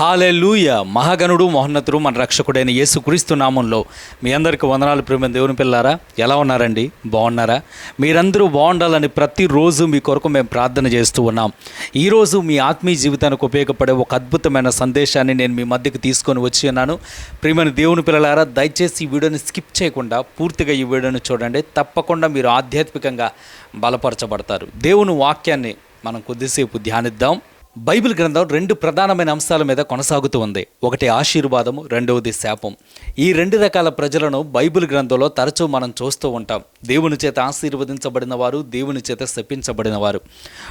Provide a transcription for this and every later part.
Hallelujah. మహాగణుడు మహోన్నతుడు మన రక్షకుడైన యేసుక్రీస్తు నామంలో మీ అందరికీ వందనాలు. ప్రేమ దేవుని పిల్లారా ఎలా ఉన్నారండి? బాగున్నారా? మీరందరూ బాగుండాలని ప్రతిరోజు మీ కొరకు మేము ప్రార్థన చేస్తూ ఉన్నాం. ఈరోజు మీ ఆత్మీయ జీవితానికి ఉపయోగపడే ఒక అద్భుతమైన సందేశాన్ని నేను మీ మధ్యకి తీసుకొని వచ్చి ఉన్నాను. ప్రియమైన దేవుని పిల్లలారా దయచేసి ఈ వీడియోని స్కిప్ చేయకుండా పూర్తిగా ఈ వీడియోని చూడండి. తప్పకుండా మీరు ఆధ్యాత్మికంగా బలపరచబడతారు. దేవుని వాక్యాన్ని మనం కొద్దిసేపు ధ్యానిద్దాం. బైబిల్ గ్రంథం రెండు ప్రధానమైన అంశాల మీద కొనసాగుతూ ఉంది. ఒకటి ఆశీర్వాదము రెండవది శాపం. ఈ రెండు రకాల ప్రజలను బైబిల్ గ్రంథంలో తరచూ మనం చూస్తూ ఉంటాం. దేవుని చేత ఆశీర్వదించబడిన వారు దేవుని చేత శపించబడిన వారు.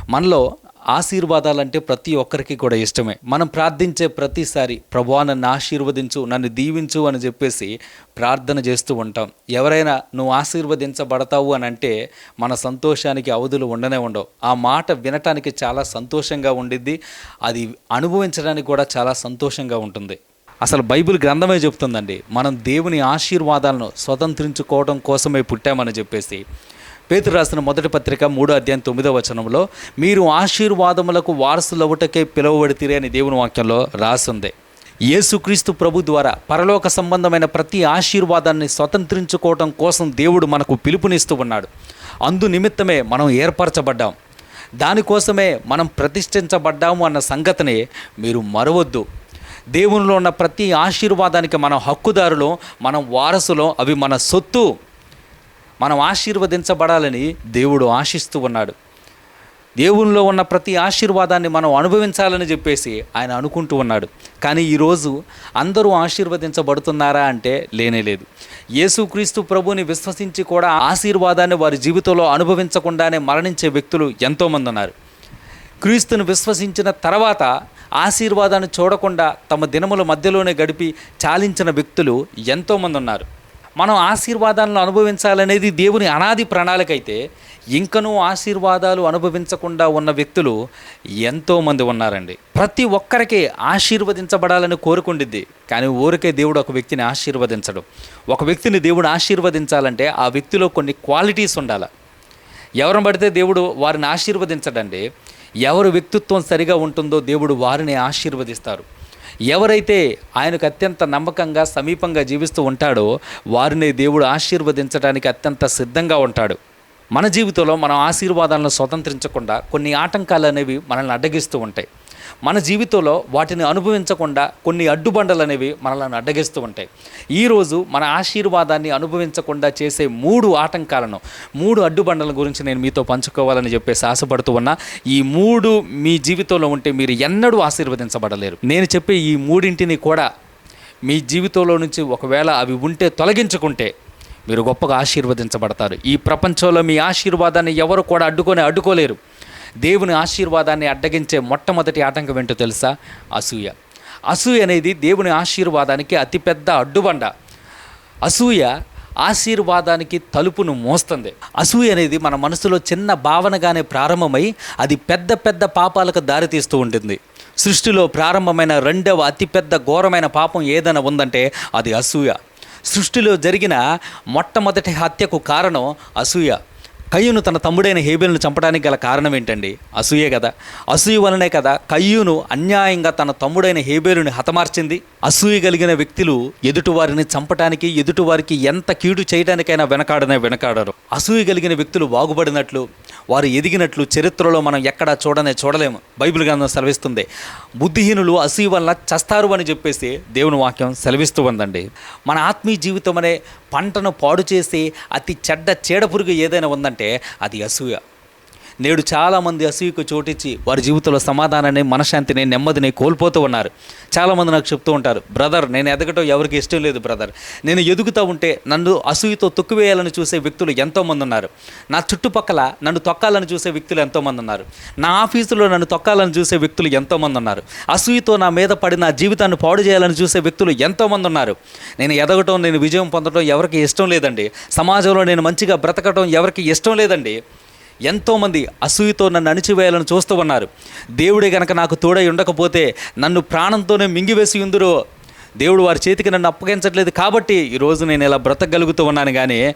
మనలో ఆశీర్వాదాలంటే ప్రతి ఒక్కరికి కూడా ఇష్టమే. మనం ప్రార్థించే ప్రతిసారి ప్రభువా నన్ను ఆశీర్వదించు నన్ను దీవించు అని చెప్పేసి ప్రార్థన చేస్తూ ఉంటాం. ఎవరైనా నువ్వు ఆశీర్వదించబడతావు అని అంటే మన సంతోషానికి అవధులు ఉండనే ఉండవు. ఆ మాట వినటానికి చాలా సంతోషంగా ఉండిద్ది. అది అనుభవించడానికి కూడా చాలా సంతోషంగా ఉంటుంది. అసలు బైబిల్ గ్రంథమే చెప్తుందండి మనం దేవుని ఆశీర్వాదాలను స్వతంత్రించుకోవడం కోసమే పుట్టామని చెప్పేసి. పేతురు రాసిన మొదటి పత్రిక మూడో అధ్యాయం తొమ్మిదో వచనంలో మీరు ఆశీర్వాదములకు వారసులవుటకే పిలువబడితిరే అని దేవుని వాక్యంలో రాసుంది. యేసుక్రీస్తు ప్రభు ద్వారా పరలోక సంబంధమైన ప్రతి ఆశీర్వాదాన్ని స్వతంత్రించుకోవటం కోసం దేవుడు మనకు పిలుపునిస్తూ ఉన్నాడు. అందు నిమిత్తమే మనం ఏర్పరచబడ్డాం. దానికోసమే మనం ప్రతిష్ఠించబడ్డాము అన్న సంగతిని మీరు మరవద్దు. దేవునిలో ఉన్న ప్రతి ఆశీర్వాదానికి మనం హక్కుదారులు మనం వారసులో అవి మన సొత్తు. మనం ఆశీర్వదించబడాలని దేవుడు ఆశిస్తూ ఉన్నాడు. దేవునిలో ఉన్న ప్రతి ఆశీర్వాదాన్ని మనం అనుభవించాలని చెప్పేసి ఆయన అనుకుంటూ ఉన్నాడు. కానీ ఈరోజు అందరూ ఆశీర్వదించబడుతున్నారా అంటే లేనే లేదు. యేసుక్రీస్తు ప్రభుని విశ్వసించి కూడా ఆశీర్వాదాన్ని వారి జీవితంలో అనుభవించకుండానే మరణించే వ్యక్తులు ఎంతోమంది ఉన్నారు. క్రీస్తును విశ్వసించిన తర్వాత ఆశీర్వాదాన్ని చూడకుండా తమ దినముల మధ్యలోనే గడిపి చాలించిన వ్యక్తులు ఎంతోమంది ఉన్నారు. మనం ఆశీర్వాదాలను అనుభవించాలనేది దేవుని అనాది ప్రణాళిక అయితే ఇంకనూ ఆశీర్వాదాలు అనుభవించకుండా ఉన్న వ్యక్తులు ఎంతోమంది ఉన్నారండి. ప్రతి ఒక్కరికి ఆశీర్వదించబడాలని కోరుకుండిద్ది. కానీ ఊరికే దేవుడు ఒక వ్యక్తిని ఆశీర్వదించడు. ఒక వ్యక్తిని దేవుడు ఆశీర్వదించాలంటే ఆ వ్యక్తిలో కొన్ని క్వాలిటీస్ ఉండాలి. ఎవరిని పడితే దేవుడు వారిని ఆశీర్వదించడండి. ఎవరు వ్యక్తిత్వం సరిగా ఉంటుందో దేవుడు వారిని ఆశీర్వదిస్తారు. ఎవరైతే ఆయనకు అత్యంత నమ్మకంగా సమీపంగా జీవిస్తూ ఉంటాడో వారిని దేవుడు ఆశీర్వదించడానికి అత్యంత సిద్ధంగా ఉంటాడు. మన జీవితంలో మనం ఆశీర్వాదాలను స్వతంత్రించకుండా కొన్ని ఆటంకాలు అనేవి మనల్ని అడ్డగిస్తూ ఉంటాయి. మన జీవితంలో వాటిని అనుభవించకుండా కొన్ని అడ్డుబండలు అనేవి మనల్ని అడ్డగిస్తూ ఉంటాయి. ఈరోజు మన ఆశీర్వాదాన్ని అనుభవించకుండా చేసే మూడు ఆటంకాలను మూడు అడ్డుబండల గురించి నేను మీతో పంచుకోవాలని చెప్పేసి ఆశపడుతూ ఉన్నా ఈ మూడు మీ జీవితంలో ఉంటే మీరు ఎన్నడూ ఆశీర్వదించబడలేరు. నేను చెప్పే ఈ మూడింటిని కూడా మీ జీవితంలో నుంచి ఒకవేళ అవి ఉంటే తొలగించుకుంటే మీరు గొప్పగా ఆశీర్వదించబడతారు. ఈ ప్రపంచంలో మీ ఆశీర్వాదాన్ని ఎవరు కూడా అడ్డుకొని అడ్డుకోలేరు. దేవుని ఆశీర్వాదాన్ని అడ్డగించే మొట్టమొదటి ఆటంకం ఏంటో తెలుసా? అసూయ. అసూయ అనేది దేవుని ఆశీర్వాదానికి అతిపెద్ద అడ్డుబండ. అసూయ ఆశీర్వాదానికి తలుపును మోస్తుంది. అసూయ అనేది మన మనసులో చిన్న భావనగానే ప్రారంభమై అది పెద్ద పెద్ద పాపాలకు దారితీస్తూ ఉంటుంది. సృష్టిలో ప్రారంభమైన రెండవ అతిపెద్ద ఘోరమైన పాపం ఏదైనా ఉందంటే అది అసూయ. సృష్టిలో జరిగిన మొట్టమొదటి హత్యకు కారణం అసూయ. కయ్యూను తన తమ్ముడైన హేబెల్ను చంపడానికి గల కారణం ఏంటండి? అసూయే కదా. అసూయ వలనే కదా కయ్యూను అన్యాయంగా తన తమ్ముడైన హేబేలుని హతమార్చింది. అసూయ కలిగిన వ్యక్తులు ఎదుటివారిని చంపటానికి ఎదుటివారికి ఎంత కీడు చేయడానికైనా వెనకాడనే వెనకాడరు. అసూయ కలిగిన వ్యక్తులు బాగుపడినట్లు వారు ఎదిగినట్లు చరిత్రలో మనం ఎక్కడా చూడనే చూడలేము. బైబిల్ గ్రంథం సెలవిస్తుంది. బుద్ధిహీనులు అసూ వల్ల చస్తారు అని చెప్పేసి దేవుని వాక్యం సెలవిస్తూ ఉందండి. మన ఆత్మీయ జీవితం అనే పంటను పాడు చేసి అతి చెడ్డ చీడపురుగు ఏదైనా ఉందంటే అది అసూయ. నేడు చాలామంది అసూయకు చోటిచ్చి వారి జీవితంలో సమాధానాన్ని మనశాంతిని నెమ్మదిని కోల్పోతూ ఉన్నారు. చాలామంది నాకు చెప్తూ ఉంటారు బ్రదర్ నేను ఎదగటం ఎవరికి ఇష్టం లేదు బ్రదర్. నేను ఎదుగుతూ ఉంటే నన్ను అసూయతో తొక్కువేయాలని చూసే వ్యక్తులు ఎంతోమంది ఉన్నారు. నా చుట్టుపక్కల నన్ను తొక్కాలని చూసే వ్యక్తులు ఎంతోమంది ఉన్నారు. నా ఆఫీసులో నన్ను తొక్కాలని చూసే వ్యక్తులు ఎంతోమంది ఉన్నారు. అసూయతో నా మీద పడి నా జీవితాన్ని పాడు చేయాలని చూసే వ్యక్తులు ఎంతోమంది ఉన్నారు. నేను ఎదగటం నేను విజయం పొందడం ఎవరికి ఇష్టం లేదండి. సమాజంలో నేను మంచిగా బ్రతకటం ఎవరికి ఇష్టం లేదండి. ఎంతోమంది అసూయతో నన్ను అణిచివేయాలని చూస్తూ ఉన్నారు. దేవుడే గనక నాకు తోడై ఉండకపోతే నన్ను ప్రాణంతోనే మింగివేసి ఉందురో. దేవుడు వారి చేతికి నన్ను అప్పగించట్లేదు కాబట్టి ఈరోజు నేను ఇలా బ్రతకగలుగుతూ ఉన్నాను కానీ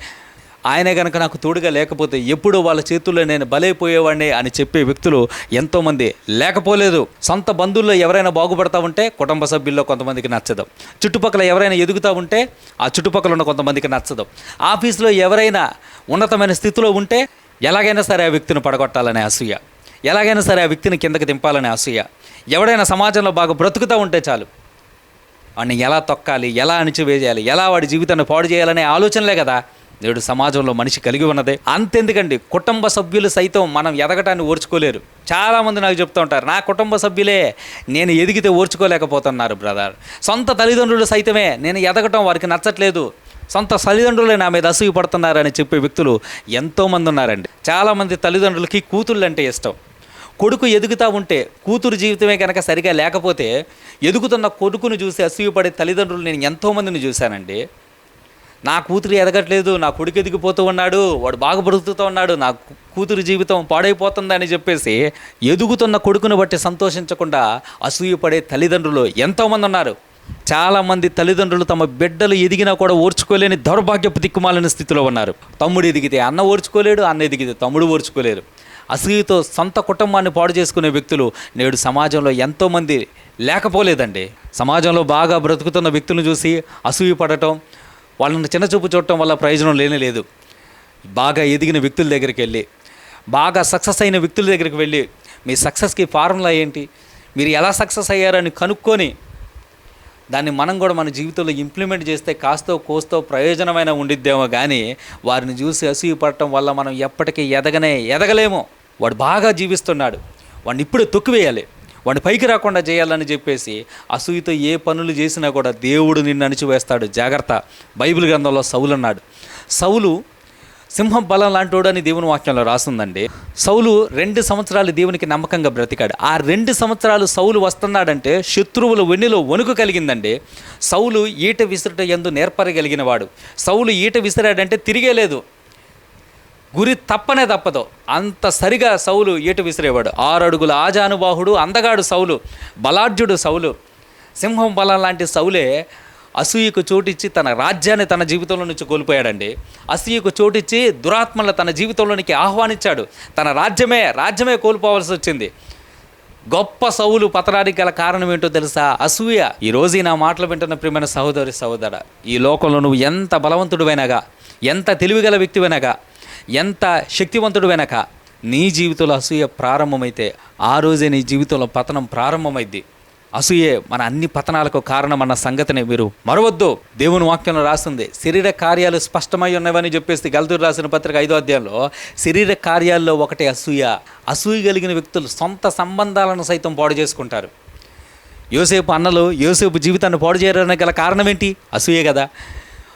ఆయనే గనక నాకు తోడుగా లేకపోతే ఎప్పుడూ వాళ్ళ చేతుల్లో నేను బలైపోయేవాడిని అని చెప్పే వ్యక్తులు ఎంతోమంది. లేకపోలేదు సొంత బంధువుల్లో ఎవరైనా బాగుపడతా ఉంటే కుటుంబ సభ్యుల్లో కొంతమందికి నచ్చదు. చుట్టుపక్కల ఎవరైనా ఎదుగుతూ ఉంటే ఆ చుట్టుపక్కల ఉన్న కొంతమందికి నచ్చదు. ఆఫీస్లో ఎవరైనా ఉన్నతమైన స్థితిలో ఉంటే ఎలాగైనా సరే ఆ వ్యక్తిని పడగొట్టాలనే అసూయ. ఎలాగైనా సరే ఆ వ్యక్తిని కిందకి దింపాలనే అసూయ. ఎవడైనా సమాజంలో బాగా బ్రతుకుతూ ఉంటే చాలు. వాడిని ఎలా తొక్కాలి ఎలా అణిచివేయాలి ఎలా వాడి జీవితాన్ని పాడు చేయాలనే ఆలోచనలే కదా. నేడు సమాజంలో మనిషి కలిగి ఉన్నదే. అంతెందుకండి? కుటుంబ సభ్యులు సైతం మనం ఎదగటాన్ని ఓర్చుకోలేరు. చాలామంది నాకు చెప్తూ ఉంటారు నా కుటుంబ సభ్యులే నేను ఎదిగితే ఓర్చుకోలేకపోతున్నారు బ్రదర్. సొంత తల్లిదండ్రులు సైతమే నేను ఎదగటం వారికి నచ్చట్లేదు. సొంత తల్లిదండ్రులే నా మీద అసూయ పడుతున్నారని చెప్పే వ్యక్తులు ఎంతోమంది ఉన్నారండి. చాలామంది తల్లిదండ్రులకి కూతుళ్ళు అంటే ఇష్టం. కొడుకు ఎదుగుతూ ఉంటే కూతురు జీవితమే కనుక సరిగా లేకపోతే ఎదుగుతున్న కొడుకును చూసి అసూయపడే తల్లిదండ్రులు నేను ఎంతోమందిని చూశానండి. నా కూతురు ఎదగట్లేదు నా కొడుకు ఎదిగిపోతూ ఉన్నాడు వాడు బాగా బ్రతుకుతూ ఉన్నాడు నా కూతురు జీవితం పాడైపోతుందని చెప్పేసి ఎదుగుతున్న కొడుకును బట్టి సంతోషించకుండా అసూయపడే తల్లిదండ్రులు ఎంతోమంది ఉన్నారు. చాలామంది తల్లిదండ్రులు తమ బిడ్డలు ఎదిగినా కూడా ఓర్చుకోలేని దౌర్భాగ్యపు దిక్కుమాలిన స్థితిలో ఉన్నారు. తమ్ముడు ఎదిగితే అన్న ఓర్చుకోలేడు అన్న ఎదిగితే తమ్ముడు ఓర్చుకోలేరు. అసూయతో సొంత కుటుంబాన్ని పాడు చేసుకునే వ్యక్తులు నేడు సమాజంలో ఎంతోమంది లేకపోలేదండి. సమాజంలో బాగా బ్రతుకుతున్న వ్యక్తులను చూసి అసూయ పడటం వాళ్ళని చిన్నచూపు చూడటం వల్ల ప్రయోజనం లేనే లేదు. బాగా ఎదిగిన వ్యక్తుల దగ్గరికి వెళ్ళి బాగా సక్సెస్ అయిన వ్యక్తుల దగ్గరికి వెళ్ళి మీ సక్సెస్కి ఫార్ములా ఏంటి? మీరు ఎలా సక్సెస్ అయ్యారని కనుక్కొని దాన్ని మనం కూడా మన జీవితంలో ఇంప్లిమెంట్ చేస్తే కాస్తో కోస్తో ప్రయోజనమైన ఉండిద్దేమో కానీ వారిని చూసి అసూయ పడటం వల్ల మనం ఎప్పటికీ ఎదగనే ఎదగలేమో. వాడు బాగా జీవిస్తున్నాడు. వాడిని ఇప్పుడే తొక్కివేయాలి. వాడిని పైకి రాకుండా చేయాలని చెప్పేసి అసూయతో ఏ పనులు చేసినా కూడా దేవుడు నిన్ను అణిచివేస్తాడు. జాగ్రత్త. బైబిల్ గ్రంథంలో సౌలు అన్నాడు సౌలు సింహం బలం లాంటోడు అని దేవుని వాక్యంలో రాస్తుందండి సౌలు రెండు సంవత్సరాలు దేవునికి నమ్మకంగా బ్రతికాడు. ఆ రెండు సంవత్సరాలు సౌలు వస్తున్నాడంటే శత్రువుల వెన్నులో వణుకు కలిగిందండి. సౌలు ఈట విసురుట ఎందు నేర్పరగలిగిన వాడు సౌలు ఈట విసిరాడంటే తిరిగే లేదు గురి తప్పనే తప్పదు. అంత సరిగా సౌలు ఈట విసిరేవాడు. ఆరు అడుగుల ఆజానుబాహుడు అందగాడు సౌలు బలార్జుడు సౌలు. సింహం బలం లాంటి సౌలే అసూయకు చోటిచ్చి తన రాజ్యాన్ని తన జీవితంలో నుంచి కోల్పోయాడండి. అసూయకు చోటిచ్చి దురాత్మల తన జీవితంలోనికి ఆహ్వానించాడు. తన రాజ్యమే రాజ్యమే కోల్పోవలసి వచ్చింది. గొప్ప సౌలు పతనానికి గల కారణం ఏంటో తెలుసా? అసూయ. ఈ రోజు నా మాటలు వింటున్న ప్రియమైన సహోదరి సహోదర ఈ లోకంలో నువ్వు ఎంత బలవంతుడువైనగా ఎంత తెలివిగల వ్యక్తివైనగా ఎంత శక్తివంతుడివైనక నీ జీవితంలో అసూయ ప్రారంభమైతే ఆ రోజే నీ జీవితంలో పతనం ప్రారంభమైద్ది. అసూయే మన అన్ని పతనాలకు కారణం అన్న సంగతిని మీరు మరవద్దు. దేవుని వాక్యంలో రాస్తుంది శరీర కార్యాలు స్పష్టమై ఉన్నవని చెప్పేసి గల్దూరు రాసిన పత్రిక ఐదో అధ్యాయంలో శరీర కార్యాల్లో ఒకటి అసూయ. అసూయ కలిగిన వ్యక్తులు సొంత సంబంధాలను సైతం పాడు చేసుకుంటారు. యోసేపు అన్నలు యోసేపు జీవితాన్ని పాడు చేయడానికి గల కారణం ఏంటి అసూయే కదా.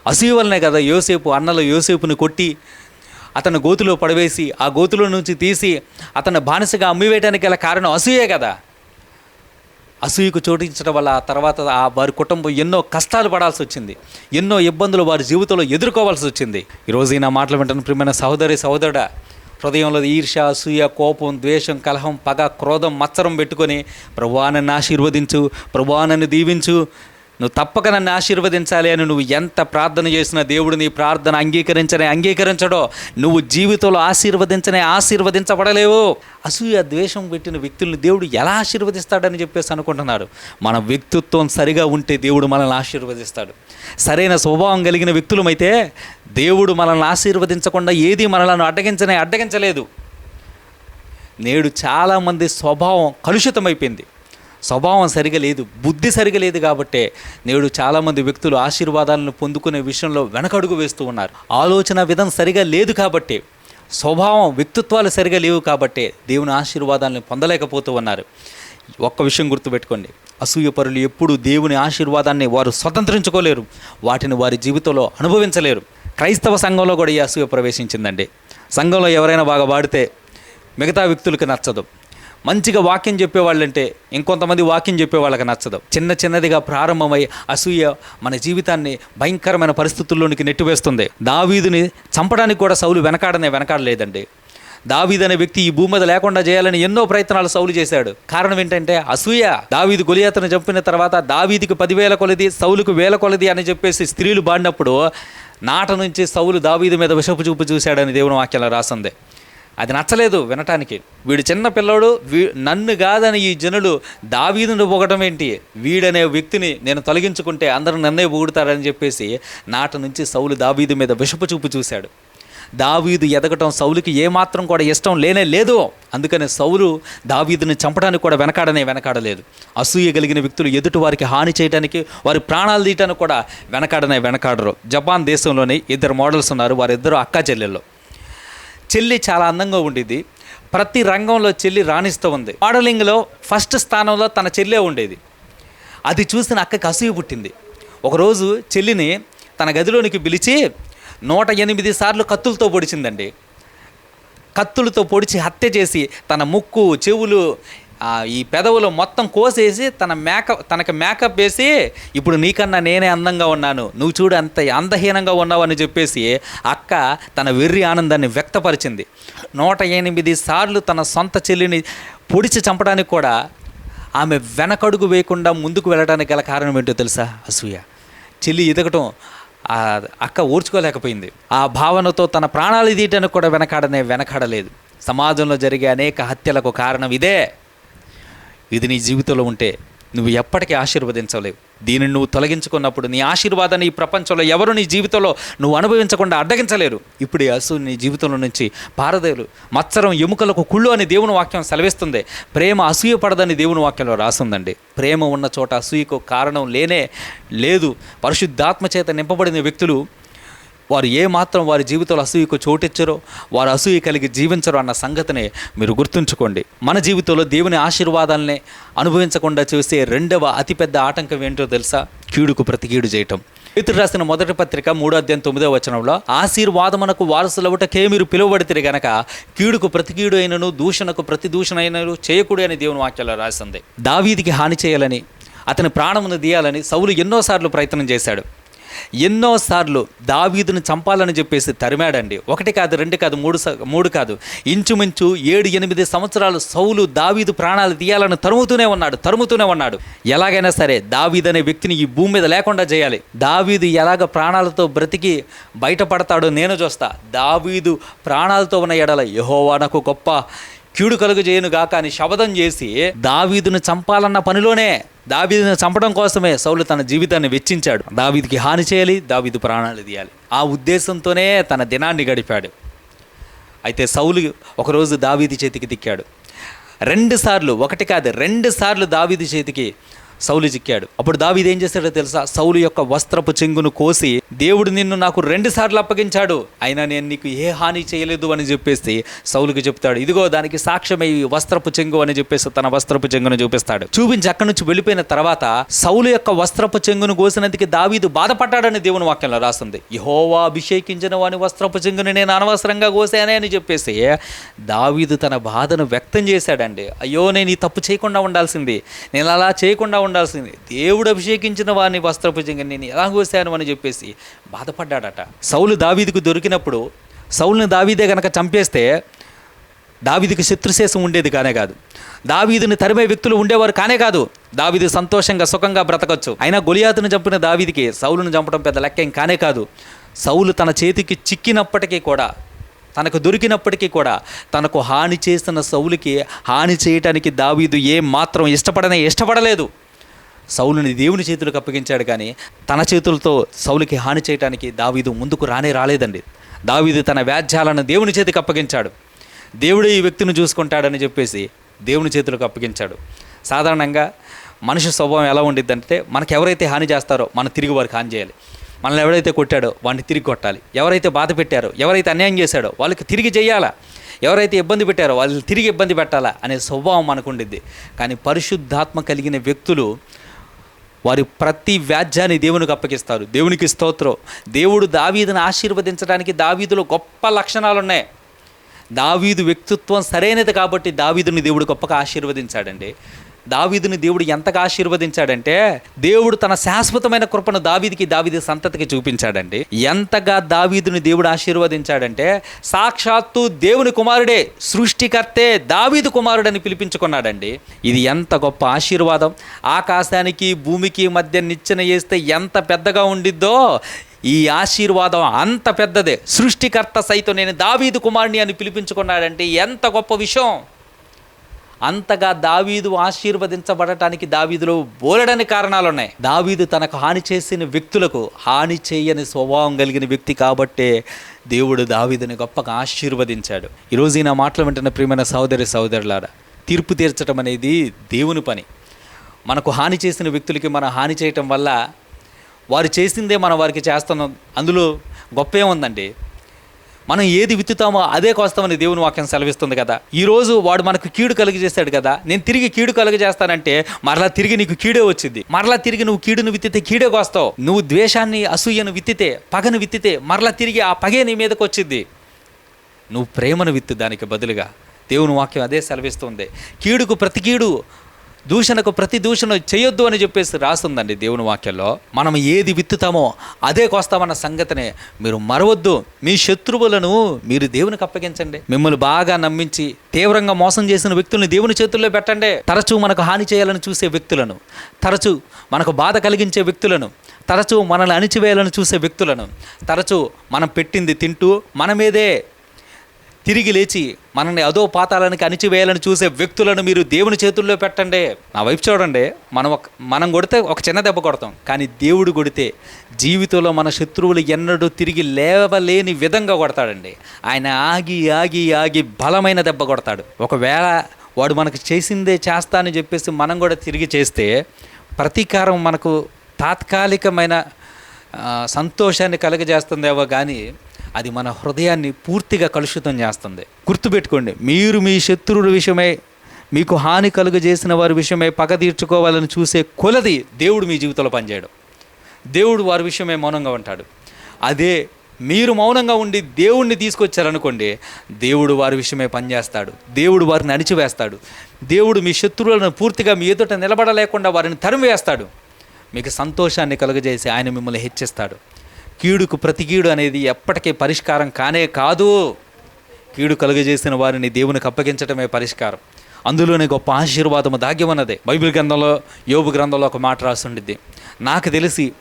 అసూయ వల్లనే కదా యోసేపు అన్నలు యోసేపుని కొట్టి అతను గోతులో పడవేసి ఆ గోతులో నుంచి తీసి అతను బానిసగా అమ్మివేయడానికి గల కారణం అసూయే కదా. అసూయకు చోటించడం వల్ల ఆ తర్వాత ఆ వారి కుటుంబం ఎన్నో కష్టాలు పడాల్సి వచ్చింది. ఎన్నో ఇబ్బందులు వారి జీవితంలో ఎదుర్కోవాల్సి వచ్చింది. ఈరోజు ఈ మాటలు వింటున్న ప్రియమైన సహోదరి సహోదరుడ హృదయంలో ఈర్ష అసూయ కోపం ద్వేషం కలహం పగ క్రోధం మత్సరం పెట్టుకొని ప్రభువా ఆశీర్వదించు ప్రభువా దీవించు నువ్వు తప్పక నన్ను ఆశీర్వదించాలి అని నువ్వు ఎంత ప్రార్థన చేసినా దేవుడు నీ ప్రార్థన అంగీకరించనే అంగీకరించడో నువ్వు జీవితంలో ఆశీర్వదించనే ఆశీర్వదించబడలేవు. అసూయ ద్వేషం పెట్టిన వ్యక్తుల్ని దేవుడు ఎలా ఆశీర్వదిస్తాడని చెప్పేసి అనుకుంటున్నాడు. మన వ్యక్తిత్వం సరిగా ఉంటే దేవుడు మనల్ని ఆశీర్వదిస్తాడు. సరైన స్వభావం కలిగిన వ్యక్తులమైతే దేవుడు మనల్ని ఆశీర్వదించకుండా ఏది మనలను అడ్డగించనే అడ్డగించలేదు. నేడు చాలామంది స్వభావం కలుషితమైపోయింది. స్వభావం సరిగా లేదు బుద్ధి సరిగా లేదు కాబట్టే నేడు చాలామంది వ్యక్తులు ఆశీర్వాదాలను పొందుకునే విషయంలో వెనకడుగు వేస్తూ ఉన్నారు. ఆలోచన విధం సరిగా లేదు కాబట్టి స్వభావం వ్యక్తిత్వాలు సరిగా లేవు కాబట్టే దేవుని ఆశీర్వాదాలను పొందలేకపోతూ ఉన్నారు. ఒక్క విషయం గుర్తుపెట్టుకోండి. అసూయ పరులు ఎప్పుడు దేవుని ఆశీర్వాదాన్ని వారు స్వతంత్రించుకోలేరు. వాటిని వారి జీవితంలో అనుభవించలేరు. క్రైస్తవ సంఘంలో కూడా ఈ అసూయ ప్రవేశించిందండి. సంఘంలో ఎవరైనా బాగా వాడితే మిగతా వ్యక్తులకు నచ్చదు. మంచిగా వాక్యం చెప్పేవాళ్ళంటే ఇంకొంతమంది వాక్యం చెప్పే వాళ్ళకి నచ్చదు. చిన్న చిన్నదిగా ప్రారంభమై అసూయ మన జీవితాన్ని భయంకరమైన పరిస్థితుల్లోనికి నెట్టివేస్తుంది. దావీదుని చంపడానికి కూడా సౌలు వెనకాడనే వెనకాడలేదండి. దావీద్ అనే వ్యక్తి ఈ భూమి మీద లేకుండా చేయాలని ఎన్నో ప్రయత్నాలు సౌలు చేశాడు. కారణం ఏంటంటే అసూయ. దావీదు గొలియాతను చంపిన తర్వాత దావీదికి పదివేల కొలది సౌలుకు వేల కొలది అని చెప్పేసి స్త్రీలు బాడినప్పుడు నాట నుంచి సౌలు దావీదు మీద విషపు చూపు చూశాడని దేవుని వాక్యంలో రాసింది. అది నచ్చలేదు వినటానికి. వీడు చిన్న పిల్లోడు వీ నన్ను కాదని ఈ జనులు దావీదును పొగటం ఏంటి? వీడనే వ్యక్తిని నేను తొలగించుకుంటే అందరూ నన్నే పొగుడతారని చెప్పేసి నాట నుంచి సౌలు దావీదు మీద విషపు చూపు చూశాడు. దావీదు ఎదగటం సౌలుకి ఏమాత్రం కూడా ఇష్టం లేనే లేదు. అందుకనే సౌలు దావీదుని చంపడానికి కూడా వెనకాడనే వెనకాడలేదు. అసూయ కలిగిన వ్యక్తులు ఎదుటి వారికి హాని చేయడానికి వారి ప్రాణాలు తీయటానికి కూడా వెనకాడనే వెనకాడరు. జపాన్ దేశంలోని ఇద్దరు మోడల్స్ ఉన్నారు వారిద్దరు అక్కా చెల్లెళ్ళు. చెల్లి చాలా అందంగా ఉండేది ప్రతి రంగంలో చెల్లి రాణిస్తూ ఉంది. మోడలింగ్లో ఫస్ట్ స్థానంలో తన చెల్లె ఉండేది. అది చూసిన అక్కకి అసూయ పుట్టింది. ఒకరోజు చెల్లిని తన గదిలోనికి పిలిచి నూట ఎనిమిది సార్లు కత్తులతో పొడిచిందండి. కత్తులతో పొడిచి హత్య చేసి తన ముక్కు చెవులు ఈ పెదవులు మొత్తం కోసేసి తన మేకప్ తనకి మేకప్ వేసి ఇప్పుడు నీకన్నా నేనే అందంగా ఉన్నాను. నువ్వు చూడు అంత అందహీనంగా ఉన్నావు అని చెప్పేసి అక్క తన వెర్రి ఆనందాన్ని వ్యక్తపరిచింది. నూట ఎనిమిది సార్లు తన సొంత చెల్లిని పొడిచి చంపడానికి కూడా ఆమె వెనకడుగు వేయకుండా ముందుకు వెళ్ళడానికి గల కారణం ఏంటో తెలుసా అసూయ? చెల్లి ఎదగటం అక్క ఓర్చుకోలేకపోయింది ఆ భావనతో తన ప్రాణాలు తీయటానికి కూడా వెనకాడనే వెనకాడలేదు. సమాజంలో జరిగే అనేక హత్యలకు కారణం ఇదే. ఇది నీ జీవితంలో ఉంటే నువ్వు ఎప్పటికీ ఆశీర్వదించలేవు. దీనిని నువ్వు తొలగించుకున్నప్పుడు నీ ఆశీర్వాదాన్ని ఈ ప్రపంచంలో ఎవరు నీ జీవితంలో నువ్వు అనుభవించకుండా అడ్డగించలేరు. ఇప్పుడు ఈ అసూ నీ జీవితంలో నుంచి పారదేలు. మత్సరం ఎముకలకు కుళ్ళు అని దేవుని వాక్యం సెలవిస్తుంది. ప్రేమ అసూయ పడదని దేవుని వాక్యంలో రాసిందండి. ప్రేమ ఉన్న చోట అసూయకు కారణం లేనే లేదు. పరిశుద్ధాత్మ చేత నింపబడిన వ్యక్తులు వారు ఏ మాత్రం వారి జీవితంలో అసూయకు చోటిచ్చరో వారు అసూయ కలిగి జీవించరు అన్న సంగతిని మీరు గుర్తుంచుకోండి. మన జీవితంలో దేవుని ఆశీర్వాదాలని అనుభవించకుండా చూసే రెండవ అతిపెద్ద ఆటంకం ఏంటో తెలుసా? కీడుకు ప్రతి కీడు చేయటం. ఇతరు రాసిన మొదటి పత్రిక మూడో అధ్యాయం తొమ్మిదో వచనంలో ఆశీర్వాదమునకు వారసులవుటకే మీరు పిలువబడితే గనక కీడుకు ప్రతి కీడు అయినను దూషణకు ప్రతి దూషణ అయినను చేయకూడదు అని దేవుని వాక్యాల్లో రాసింది. దావీదికి హాని చేయాలని అతని ప్రాణమును తీయాలని సౌలు ఎన్నోసార్లు ప్రయత్నం చేశాడు. ఎన్నోసార్లు దావీదును చంపాలని చెప్పేసి తరిమాడండి. ఒకటి కాదు రెండు కాదు మూడు స- మూడు కాదు. ఇంచుమించు ఏడు ఎనిమిది సంవత్సరాలు సౌలు దావీదు ప్రాణాలు తీయాలని తరుముతూనే ఉన్నాడు తరుముతూనే ఉన్నాడు. ఎలాగైనా సరే దావీదు అనే వ్యక్తిని ఈ భూమి మీద లేకుండా చేయాలి. దావీదు ఎలాగ ప్రాణాలతో బ్రతికి బయటపడతాడో నేను చూస్తా. దావీదు ప్రాణాలతో ఉన్న ఎడల యహోవా నాకు గొప్ప కీడు కలుగు చేయను గాక అని శబదం చేసి దావీదును చంపాలన్న పనిలోనే దావీదును చంపడం కోసమే సౌలు తన జీవితాన్ని వెచ్చించాడు. దావీదుకి హాని చేయాలి దావీదు ప్రాణాలు తీయాలి. ఆ ఉద్దేశంతోనే తన దినాన్ని గడిపాడు. అయితే సౌలు ఒకరోజు దావీది చేతికి దిక్కాడు. రెండుసార్లు ఒకటి కాదు రెండు సార్లు దావీది చేతికి సౌలు చిక్కాడు. అప్పుడు దావీదు ఏం చేశాడో తెలుసా? సౌలు యొక్క వస్త్రపు చెంగును కోసి దేవుడు నిన్ను నాకు రెండు సార్లు అప్పగించాడు. అయినా నేను నీకు ఏ హాని చేయలేదు అని చెప్పేసి సౌలుకి చెప్తాడు. ఇదిగో దానికి సాక్ష్యమై వస్త్రపు చెంగు అని చెప్పేసి తన వస్త్రపు చెంగును చూపిస్తాడు. చూపించి అక్కడి నుంచి వెళ్ళిపోయిన తర్వాత సౌలు యొక్క వస్త్రపు చెంగును కోసినందుకు దావీదు బాధపడ్డాడని దేవుని వాక్యంలో రాస్తుంది. యహోవా అభిషేకించిన వాని వస్త్రపు చెంగును నేను అనవసరంగా కోసానే అని చెప్పేసి దావీదు తన బాధను వ్యక్తం చేశాడండి. అయ్యో నేను ఈ తప్పు చేయకుండా ఉండాల్సింది. నేను అలా చేయకుండా ఉండాల్సింది. దేవుడు అభిషేకించిన వారిని వస్త్రపు నేను ఎలా కోసాను అని చెప్పేసి బాధపడ్డాడట. సౌలు దావీదుకు దొరికినప్పుడు సౌలుని దావీదే గనక చంపేస్తే దావీదికి శత్రుశేషం ఉండేది కానే కాదు. దావీదుని తరిమే వ్యక్తులు ఉండేవారు కానే కాదు. దావీది సంతోషంగా సుఖంగా బ్రతకచ్చు. అయినా గొలియాతును చంపిన దావీదికి సౌలును చంపడం పెద్ద లెక్కేం కానే కాదు. సౌలు తన చేతికి చిక్కినప్పటికీ కూడా తనకు దొరికినప్పటికీ కూడా తనకు హాని చేసిన సౌలుకి హాని చేయటానికి దావీదు ఏ మాత్రం ఇష్టపడనే ఇష్టపడలేదు. సౌలుని దేవుని చేతులకు అప్పగించాడు కానీ తన చేతులతో సౌలుకి హాని చేయటానికి దావీదు ముందుకు రానే రాలేదండి. దావీదు తన వ్యాధ్యాలను దేవుని చేతికి అప్పగించాడు. దేవుడే ఈ వ్యక్తిని చూసుకుంటాడని చెప్పేసి దేవుని చేతులకు అప్పగించాడు. సాధారణంగా మనిషి స్వభావం ఎలా ఉండిద్దంటే మనకు ఎవరైతే హాని చేస్తారో మనం తిరిగి వారికి హాని చేయాలి. మనల్ని ఎవరైతే కొట్టాడో వాడిని తిరిగి కొట్టాలి. ఎవరైతే బాధ పెట్టారో ఎవరైతే అన్యాయం చేశాడో వాళ్ళకి తిరిగి చేయాలా? ఎవరైతే ఇబ్బంది పెట్టారో వాళ్ళు తిరిగి ఇబ్బంది పెట్టాలా? అనే స్వభావం మనకు ఉండిద్ది. కానీ పరిశుద్ధాత్మ కలిగిన వ్యక్తులు వారి ప్రతి వ్యాజ్యాన్ని దేవునికి అప్పగిస్తారు. దేవునికి స్తోత్రం. దేవుడు దావీదుని ఆశీర్వదించడానికి దావీదులో గొప్ప లక్షణాలు ఉన్నాయి దావీదు వ్యక్తిత్వం సరైనది కాబట్టి దావీదుని దేవుడు గొప్పగా ఆశీర్వదించాడండి. దావీదుని దేవుడు ఎంతగా ఆశీర్వదించాడంటే దేవుడు తన శాశ్వతమైన కృపను దావీదికి దావీది సంతతికి చూపించాడండి. ఎంతగా దావీదుని దేవుడు ఆశీర్వదించాడంటే సాక్షాత్తు దేవుని కుమారుడే సృష్టికర్తే దావీదు కుమారుడని పిలిపించుకున్నాడండి. ఇది ఎంత గొప్ప ఆశీర్వాదం. ఆకాశానికి భూమికి మధ్య నిచ్చెన వేస్తే ఎంత పెద్దగా ఉండిద్దో ఈ ఆశీర్వాదం అంత పెద్దదే. సృష్టికర్త సైతం నేను దావీదు కుమారుని అని పిలిపించుకున్నాడంటే ఎంత గొప్ప విషయం. అంతగా దావీదు ఆశీర్వదించబడటానికి దావీదులో బోలెడని కారణాలు ఉన్నాయి దావీదు తనకు హాని చేసిన వ్యక్తులకు హాని చేయని స్వభావం కలిగిన వ్యక్తి కాబట్టే దేవుడు దావీదుని గొప్పగా ఆశీర్వదించాడు. ఈరోజు ఈయన నా మాటలు వింటున్న ప్రియమైన సహోదరి సహోదరులారా తీర్పు తీర్చడం అనేది దేవుని పని. మనకు హాని చేసిన వ్యక్తులకి మనం హాని చేయటం వల్ల వారు చేసిందే మనం వారికి చేస్తున్నాం. అందులో గొప్ప ఏముందండి? మనం ఏది విత్తుతామో అదే కోస్తామని దేవుని వాక్యం సెలవిస్తుంది కదా. ఈరోజు వాడు మనకు కీడు కలుగజేస్తాడు కదా. నేను తిరిగి కీడు కలుగజేస్తానంటే మరలా తిరిగి నీకు కీడే వచ్చింది. మరలా తిరిగి నువ్వు కీడును విత్తితే కీడే కోస్తావు. నువ్వు ద్వేషాన్ని అసూయను విత్తితే పగను విత్తితే మరలా తిరిగి ఆ పగే నీ మీదకి వచ్చింది. నువ్వు ప్రేమను విత్తు దానికి బదులుగా. దేవుని వాక్యం అదే సెలవిస్తుంది. కీడుకు ప్రతి కీడు దూషణకు ప్రతి దూషణ చేయొద్దు అని చెప్పేసి రాస్తుందండి దేవుని వాక్యంలో. మనం ఏది విత్తుతామో అదే కోస్తామన్న సంగతిని మీరు మరవద్దు. మీ శత్రువులను మీరు దేవునికి అప్పగించండి. మిమ్మల్ని బాగా నమ్మించి తీవ్రంగా మోసం చేసిన వ్యక్తుల్ని దేవుని చేతుల్లో పెట్టండి. తరచూ మనకు హాని చేయాలని చూసే వ్యక్తులను తరచూ మనకు బాధ కలిగించే వ్యక్తులను తరచూ మనల్ని అణిచివేయాలని చూసే వ్యక్తులను తరచూ మనం పెట్టింది తింటూ మన మీదే తిరిగి లేచి మనల్ని అదో పాతాలనికి అణిచివేయాలని చూసే వ్యక్తులను మీరు దేవుని చేతుల్లో పెట్టండి. నా వైపు చూడండి. మనం ఒక మనం కొడితే ఒక చిన్న దెబ్బ కొడతాం. కానీ దేవుడు కొడితే జీవితంలో మన శత్రువులు ఎన్నడూ తిరిగి లేవలేని విధంగా కొడతాడండి. ఆయన ఆగి ఆగి ఆగి బలమైన దెబ్బ కొడతాడు. ఒకవేళ వాడు మనకు చేసిందే చేస్తా అని చెప్పేసి మనం కూడా తిరిగి చేస్తే ప్రతీకారం మనకు తాత్కాలికమైన సంతోషాన్ని కలుగజేస్తుందేమో కానీ అది మన హృదయాన్ని పూర్తిగా కలుషితం చేస్తుంది. గుర్తుపెట్టుకోండి మీరు మీ శత్రువుల విషయమై మీకు హాని కలుగజేసిన వారి విషయమై పగ తీర్చుకోవాలని చూసే కొలది దేవుడు మీ జీవితంలో పనిచేయడం. దేవుడు వారి విషయమే మౌనంగా ఉంటాడు. అదే మీరు మౌనంగా ఉండి దేవుణ్ణి తీసుకొచ్చారనుకోండి దేవుడు వారి విషయమే పనిచేస్తాడు. దేవుడు వారిని అణిచివేస్తాడు. దేవుడు మీ శత్రువులను పూర్తిగా మీ ఎదుట నిలబడలేకుండా వారిని తరిమివేస్తాడు. మీకు సంతోషాన్ని కలుగజేసి ఆయన మిమ్మల్ని హెచ్చిస్తాడు. కీడుకు ప్రతి కీడు అనేది ఎప్పటికీ పరిష్కారం కానే కాదు. కీడు కలుగజేసిన వారిని దేవునికి అప్పగించటమే పరిష్కారం. అందులోనే గొప్ప ఆశీర్వాదము దాగి ఉన్నది. బైబిల్ గ్రంథంలో యోగు గ్రంథంలో ఒక మాట రాసుండిద్ది నాకు తెలిసి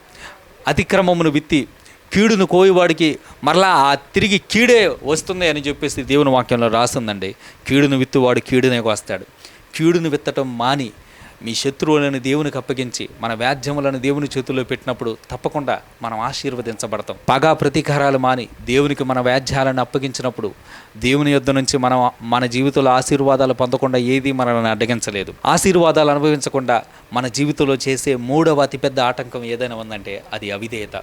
అతిక్రమమును విత్తి కీడును కోయివాడికి మరలా ఆ తిరిగి కీడే వస్తుంది అని చెప్పేసి దేవుని వాక్యంలో రాస్తుందండి కీడును విత్తువాడు కీడునే వస్తాడు కీడును విత్తటం మాని మీ శత్రువులను దేవునికి అప్పగించి మన వ్యాధ్యములను దేవుని చేతుల్లో పెట్టినప్పుడు తప్పకుండా మనం ఆశీర్వదించబడతాం. పగా ప్రతీకారాలు మాని దేవునికి మన వ్యాధ్యాలను అప్పగించినప్పుడు దేవుని యొద్ద నుంచి మనం మన జీవితంలో ఆశీర్వాదాలు పొందకుండా ఏది మనల్ని అడ్డగించలేదు. ఆశీర్వాదాలు అనుభవించకుండా మన జీవితంలో చేసే మూడవ అతిపెద్ద ఆటంకం ఏదైనా ఉందంటే అది అవిధేయత.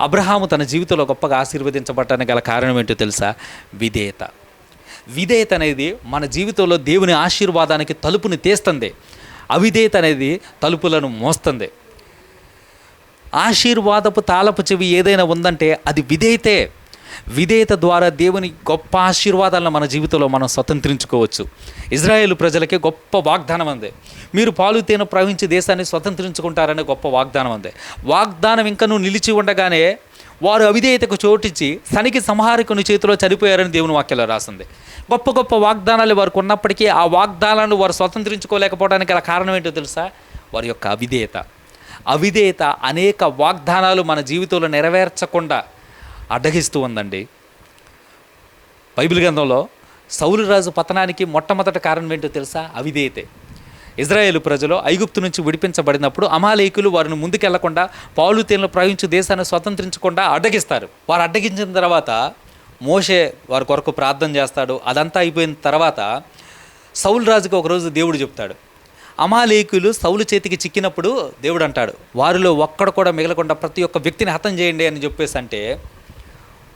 అబ్రహాము తన జీవితంలో గొప్పగా ఆశీర్వదించబడటానికి గల కారణం ఏంటో తెలుసా? విధేయత. విధేయత అనేది మన జీవితంలో దేవుని ఆశీర్వాదానికి తలుపుని తీస్తుంది. అవిధేయత అనేది తలుపులను మోస్తుంది. ఆశీర్వాదపు తాళపు చెవి ఏదైనా ఉందంటే అది విధేయతే. విధేయత ద్వారా దేవుని గొప్ప ఆశీర్వాదాలను మన జీవితంలో మనం స్వతంత్రించుకోవచ్చు. ఇజ్రాయేల్ ప్రజలకే గొప్ప వాగ్దానం ఉంది మీరు పాలు తేనె ప్రవహించి దేశాన్ని స్వతంత్రించుకుంటారనే గొప్ప వాగ్దానం ఉంది వాగ్దానం ఇంకా నువ్వు నిలిచి ఉండగానే వారు అవిధేయతకు చోటించి సనికి సంహారకుని చేతిలో చనిపోయారని దేవుని వాక్యంలో రాసింది. గొప్ప గొప్ప వాగ్దానాలు వారికి ఉన్నప్పటికీ ఆ వాగ్దానాలను వారు స్వతంత్రించుకోలేకపోవడానికి గల కారణం ఏంటో తెలుసా? వారి యొక్క అవిధేయత. అవిధేయత అనేక వాగ్దానాలు మన జీవితంలో నెరవేర్చకుండా అడ్డగిస్తూ ఉందండి. బైబిల్ గ్రంథంలో సౌలు రాజు పతనానికి మొట్టమొదటి కారణం ఏంటో తెలుసా? అవిధేయతే. ఇజ్రాయేల్ ప్రజలు ఐగుప్తు నుంచి విడిపించబడినప్పుడు అమాలేకులు వారిని ముందుకెళ్ళకుండా పాలు తేనెలు ప్రవహించు దేశాన్ని స్వతంత్రించకుండా అడ్డగిస్తారు. వారు అడ్డగించిన తర్వాత మోషే వారి కొరకు ప్రార్థన చేస్తాడు. అదంతా అయిపోయిన తర్వాత సౌలు రాజుకి ఒకరోజు దేవుడు చెప్తాడు. అమాలేకులు సౌలు చేతికి చిక్కినప్పుడు దేవుడు అంటాడు వారిలో ఒక్కడ కూడా మిగలకుండా ప్రతి ఒక్క వ్యక్తిని హతం చేయండి అని చెప్పేసి అంటే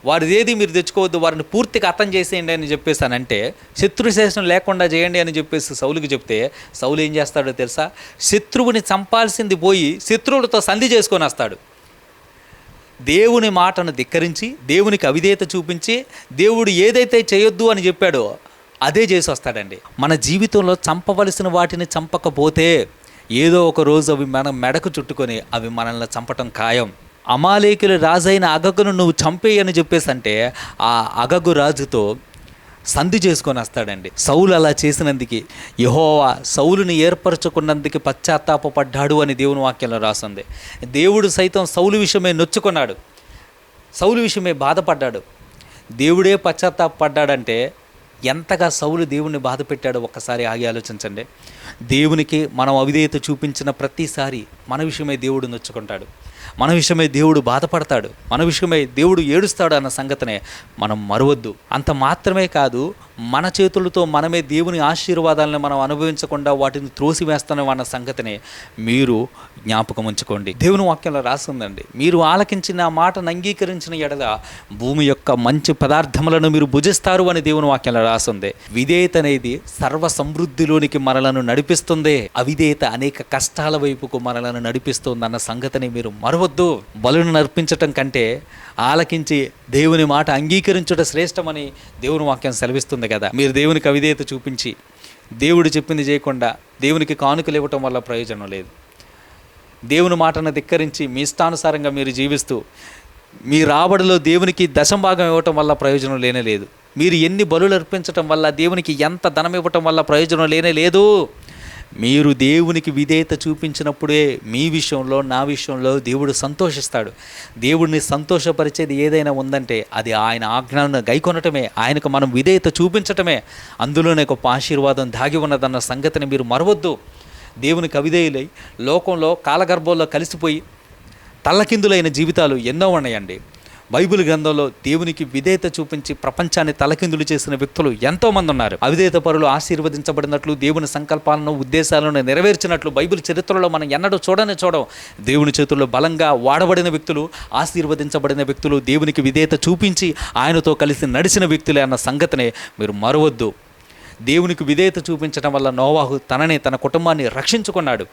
వారిది ఏది మీరు తెచ్చుకోవద్దు వారిని పూర్తిగా అర్థం చేసేయండి అని చెప్పేసానంటే శత్రుశేషం లేకుండా చేయండి అని చెప్పేసి సౌలుకి చెప్తే సౌలు ఏం చేస్తాడో తెలుసా? శత్రువుని చంపాల్సింది పోయి శత్రువులతో సంధి చేసుకొని వస్తాడు. దేవుని మాటను ధిక్కరించి దేవునికి అవిధేయత చూపించి దేవుడు ఏదైతే చేయొద్దు అని చెప్పాడో అదే చేసి వస్తాడండి. మన జీవితంలో చంపవలసిన వాటిని చంపకపోతే ఏదో ఒక రోజు అవి మన మెడకు చుట్టుకొని అవి మనల్ని చంపటం ఖాయం. అమాలేకుల రాజైన అగగును నువ్వు చంపేయని చెప్పేసి అంటే ఆ అగగు రాజుతో సంధి చేసుకొని వస్తాడండి. సౌలు అలా చేసినందుకు యహోవా సౌలుని ఏర్పరచుకున్నందుకు పశ్చాత్తాపపడ్డాడు అని దేవుని వాక్యంలో రాస్తుంది దేవుడు సైతం సౌలు విషయమే నొచ్చుకున్నాడు. సౌలు విషయమే బాధపడ్డాడు. దేవుడే పశ్చాత్తాపడ్డాడంటే ఎంతగా సౌలు దేవుణ్ణి బాధ పెట్టాడో ఒక్కసారి ఆగి ఆలోచించండి. దేవునికి మనం అవిధేయత చూపించిన ప్రతిసారి మన విషయమే దేవుడు నొచ్చుకుంటాడు. మన విషయమై దేవుడు బాధపడతాడు మన విషయమై దేవుడు ఏడుస్తాడు అన్న సంగతినే మనం మరవద్దు. అంత మాత్రమే కాదు మన చేతులతో మనమే దేవుని ఆశీర్వాదాలను మనం అనుభవించకుండా వాటిని త్రోసివేస్తాం అన్న సంగతిని మీరు జ్ఞాపకం ఉంచుకోండి. దేవుని వాక్యంలో రాసిందండి మీరు ఆలకించిన మాటను అంగీకరించిన ఎడల భూమి యొక్క మంచి పదార్థములను మీరు భుజిస్తారు అని దేవుని వాక్యంలో రాసింది. విధేయత అనేది సర్వ సమృద్ధిలోనికి మనలను నడిపిస్తుంది అవిధేయత అనేక కష్టాల వైపుకు మనలను నడిపిస్తుంది అన్న సంగతిని మీరు మరవ మరవద్దు బలును నర్పించటం కంటే ఆలకించి దేవుని మాట అంగీకరించుట శ్రేష్టమని దేవుని వాక్యం సెలవిస్తుంది కదా. మీరు దేవుని అవిధేయత చూపించి దేవుడు చెప్పింది చేయకుండా దేవునికి కానుకలు ఇవ్వటం వల్ల ప్రయోజనం లేదు. దేవుని మాటను ధిక్కరించి మీ ఇష్టానుసారంగా మీరు జీవిస్తూ మీ రాబడిలో దేవునికి దశంభాగం ఇవ్వటం వల్ల ప్రయోజనం లేనే లేదు. మీరు ఎన్ని బలులు అర్పించటం వల్ల దేవునికి ఎంత ధనం ఇవ్వటం వల్ల ప్రయోజనం లేనే లేదు. మీరు దేవునికి విధేయత చూపించినప్పుడే మీ విషయంలో నా విషయంలో దేవుడు సంతోషిస్తాడు. దేవుడిని సంతోషపరిచేది ఏదైనా ఉందంటే అది ఆయన ఆజ్ఞలను గైకొనటమే ఆయనకు మనం విధేయత చూపించటమే. అందులోనే గొప్ప ఆశీర్వాదం దాగి ఉన్నదన్న సంగతిని మీరు మరవద్దు. దేవునికి అవిధేయులై లోకంలో కాలగర్భంలో కలిసిపోయి తల్లకిందులైన జీవితాలు ఎన్నో ఉన్నాయండి. బైబిల్ గ్రంథంలో దేవునికి విధేయత చూపించి ప్రపంచాన్ని తలకిందులు చేసిన వ్యక్తులు ఎంతోమంది ఉన్నారు. అవిధేయత పరులు ఆశీర్వదించబడినట్లు దేవుని సంకల్పాలను ఉద్దేశాలను నెరవేర్చినట్లు బైబిల్ చరిత్రలో మనం ఎన్నడూ చూడని చూడం. దేవుని చేతుల్లో బలంగా వాడబడిన వ్యక్తులు ఆశీర్వదించబడిన వ్యక్తులు దేవునికి విధేయత చూపించి ఆయనతో కలిసి నడిచిన వ్యక్తులే అన్న సంగతినే మీరు మరవద్దు. దేవునికి విధేయత చూపించడం వల్ల నోవాహు తనని తన కుటుంబాన్ని రక్షించుకున్నాడు.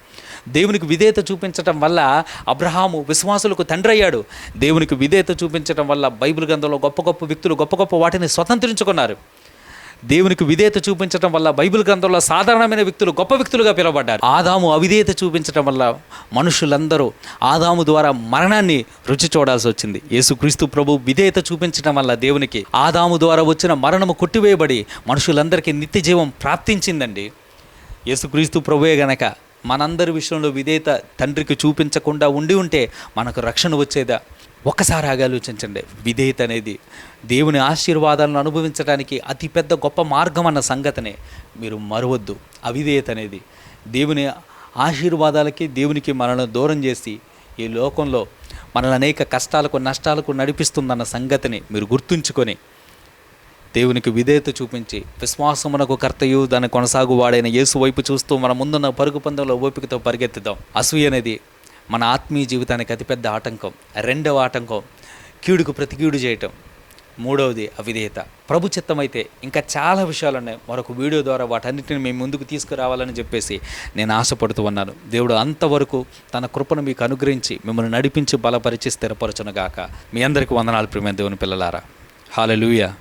దేవునికి విధేయత చూపించడం వల్ల అబ్రహాము విశ్వాసులకు తండ్రి అయ్యాడు దేవునికి విధేయత చూపించడం వల్ల బైబిల్ గ్రంథంలో గొప్ప గొప్ప వ్యక్తులు గొప్ప గొప్ప వాటిని స్వతంత్రించుకున్నారు. దేవునికి విధేయత చూపించడం వల్ల బైబిల్ గ్రంథంలో సాధారణమైన వ్యక్తులు గొప్ప వ్యక్తులుగా పిలువబడ్డారు. ఆదాము అవిధేయత చూపించడం వల్ల మనుషులందరూ ఆదాము ద్వారా మరణాన్ని రుచి చూడాల్సి వచ్చింది. యేసుక్రీస్తు ప్రభు విధేయత చూపించడం వల్ల దేవునికి ఆదాము ద్వారా వచ్చిన మరణము కొట్టివేయబడి మనుషులందరికీ నిత్య జీవం ప్రాప్తించిందండి. యేసుక్రీస్తు ప్రభువే గనక మనందరి విషయంలో విధేయత తండ్రికి చూపించకుండా ఉండి ఉంటే మనకు రక్షణ వచ్చేదా? ఒక్కసారి ఆగి ఆలోచించండి. విధేయత అనేది దేవుని ఆశీర్వాదాలను అనుభవించడానికి అతిపెద్ద గొప్ప మార్గం అన్న సంగతనే. మీరు మరవద్దు. అవిధేయత అనేది దేవుని ఆశీర్వాదాలకి దేవునికి మనల్ని దూరం చేసి ఈ లోకంలో మనల్ని అనేక కష్టాలకు నష్టాలకు నడిపిస్తుందన్న సంగతిని మీరు గుర్తుంచుకొని దేవునికి విధేయత చూపించి విశ్వాసమునకు కర్తయు దాన్ని కొనసాగు వాడైన యేసు వైపు చూస్తూ మన ముందున్న పరుగు పందెంలో ఓపికతో పరిగెత్తుదాం. అసూయ అనేది మన ఆత్మీయ జీవితానికి అతిపెద్ద ఆటంకం రెండవ ఆటంకం కీడుకు ప్రతి కీడు చేయటం. మూడవది అవిధేయత. ప్రభు చిత్తమైతే ఇంకా చాలా విషయాలు ఉన్నాయి. మరొక వీడియో ద్వారా వాటన్నిటిని మేము ముందుకు తీసుకురావాలని చెప్పేసి నేను ఆశపడుతూ ఉన్నాను. దేవుడు అంతవరకు తన కృపను మీకు అనుగ్రహించి మిమ్మల్ని నడిపించి బలపరిచి స్థిరపరచునుగాక. మీ అందరికీ వందనాలు ప్రియమైన దేవుని పిల్లలారా. హాలెలూయా